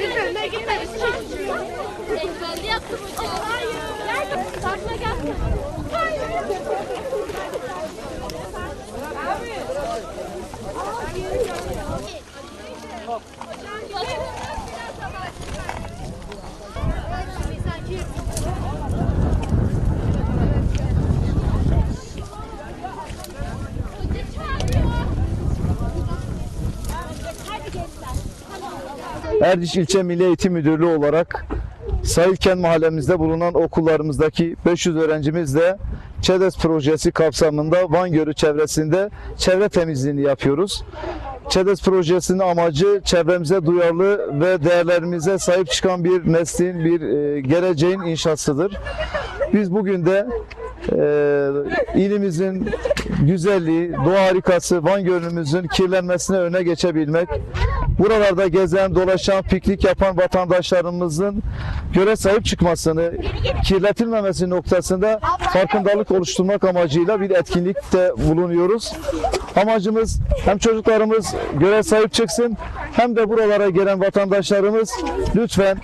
Biz önüne gitmemiştik. Ezberli yaptım hocam. Hayır. Nerede? Sakla gel. Erciş İlçe Milli Eğitim Müdürlüğü olarak Sahilken mahallemizde bulunan okullarımızdaki 500 öğrencimizle ÇEDES projesi kapsamında Van Gölü çevresinde çevre temizliğini yapıyoruz. ÇEDES projesinin amacı çevremize duyarlı ve değerlerimize sahip çıkan bir neslin, bir e, geleceğin inşasıdır. Biz bugün de e, ilimizin güzelliği, doğa harikası Van Gölü'müzün kirlenmesine öne geçebilmek, buralarda gezen, dolaşan, piknik yapan vatandaşlarımızın göre sahip çıkmasını, kirletilmemesi noktasında farkındalık oluşturmak amacıyla bir etkinlikte bulunuyoruz. Amacımız hem çocuklarımız göre sahip çıksın hem de buralara gelen vatandaşlarımız lütfen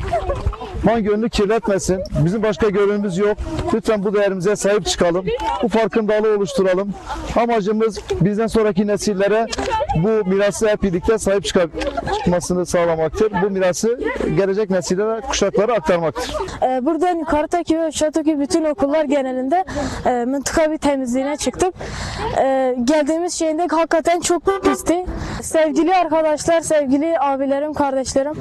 Van Gölü'nü kirletmesin. Bizim başka gölümüz yok. Lütfen bu değerimize sahip çıkalım. Bu farkındalığı oluşturalım. Amacımız bizden sonraki nesillere bu mirası hep birlikte sahip çıkmasını sağlamaktır. Bu mirası gelecek nesillere, kuşaklara aktarmaktır. Ee, Buradan Karataki ve Şatoki bütün okullar genelinde e, mıntıka bir temizliğine çıktık. Ee, Geldiğimiz şeyinde hakikaten çok pisti. Sevgili arkadaşlar, sevgili abilerim, kardeşlerim,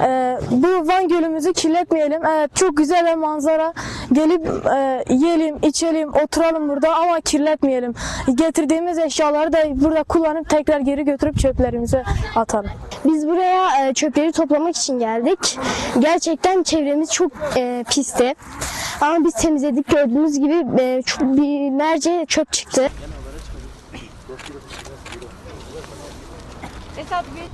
e, bu Van Gölümüzü kirletmeyelim. Evet çok güzel bir manzara. Gelip e, yiyelim, içelim, oturalım burada ama kirletmeyelim. Getirdiğimiz eşyaları da burada kullanıp tekrar geri götürüp çöplerimize atalım. Biz buraya e, çöpleri toplamak için geldik. Gerçekten çevremiz çok e, pisti. Ama biz temizledik gördüğünüz gibi e, binlerce çöp çıktı. Esat bir